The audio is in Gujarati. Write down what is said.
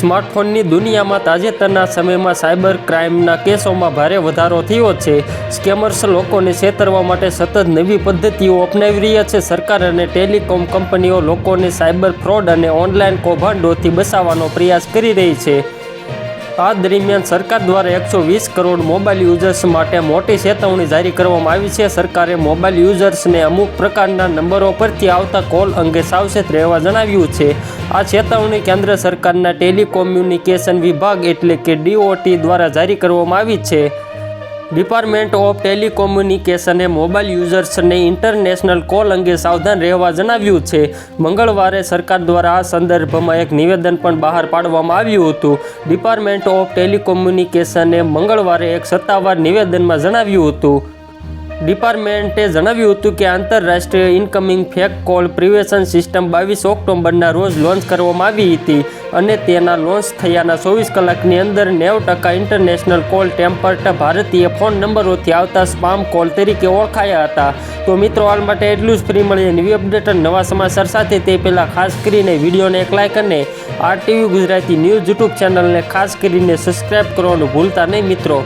સ્માર્ટફોનની દુનિયામાં તાજેતરના સમયમાં સાયબર ક્રાઇમના કેસોમાં ભારે વધારો થયો છે. સ્કેમર્સ લોકોને છેતરવા માટે સતત નવી પદ્ધતિઓ અપનાવી રહ્યા છે. સરકાર અને ટેલિકોમ કંપનીઓ લોકોને સાયબર ફ્રોડ અને ઓનલાઈન કૌભાંડોથી બચાવવાનો પ્રયાસ કરી રહી છે. આ દરમિયાન સરકાર દ્વારા એકસો વીસ કરોડ મોબાઈલ યુઝર્સ માટે મોટી ચેતવણી જારી કરવામાં આવી છે. સરકારે મોબાઈલ યુઝર્સને અમુક પ્રકારના નંબરો પરથી આવતા કોલ અંગે સાવચેત રહેવા જણાવ્યું છે. આ ચેતવણી કેન્દ્ર સરકારના ટેલિકોમ્યુનિકેશન વિભાગ એટલે કે ડીઓટી દ્વારા જારી કરવામાં આવી છે. ડિપાર્ટમેન્ટ ઓફ ટેલિકોમ્યુનિકેશને મોબાઈલ યુઝર્સને ઇન્ટરનેશનલ કોલ અંગે સાવધાન રહેવા જણાવ્યું છે. મંગળવારે સરકાર દ્વારા આ સંદર્ભમાં એક નિવેદન પણ બહાર પાડવામાં આવ્યું હતું. ડિપાર્ટમેન્ટ ઓફ ટેલિકોમ્યુનિકેશને મંગળવારે એક સત્તાવાર નિવેદનમાં જણાવ્યું હતું. ડિપાર્ટમેન્ટે જણાવ્યું હતું કે આંતરરાષ્ટ્રીય incoming fake call prevention system બાવીસ ઓક્ટોબરના રોજ લોન્ચ કરવામાં આવી હતી અને તેના લોન્ચ થયાના ચોવીસ કલાકની અંદર નેવ ટકા ઇન્ટરનેશનલ કોલ ટેમ્પર્ટ ભારતીય ફોન નંબરોથી આવતા સ્પામ કોલ તરીકે ઓળખાયા હતા. તો મિત્રો, હાલ માટે એટલું જ. ફ્રી મળીએ નવી અપડેટ અને નવા સમાચાર સાથે. તે પહેલાં ખાસ કરીને વિડીયોને એક લાઇક અને R TV Gujarati news YouTube ચેનલને ખાસ કરીને સબસ્ક્રાઈબ કરવાનું ભૂલતા નહીં મિત્રો.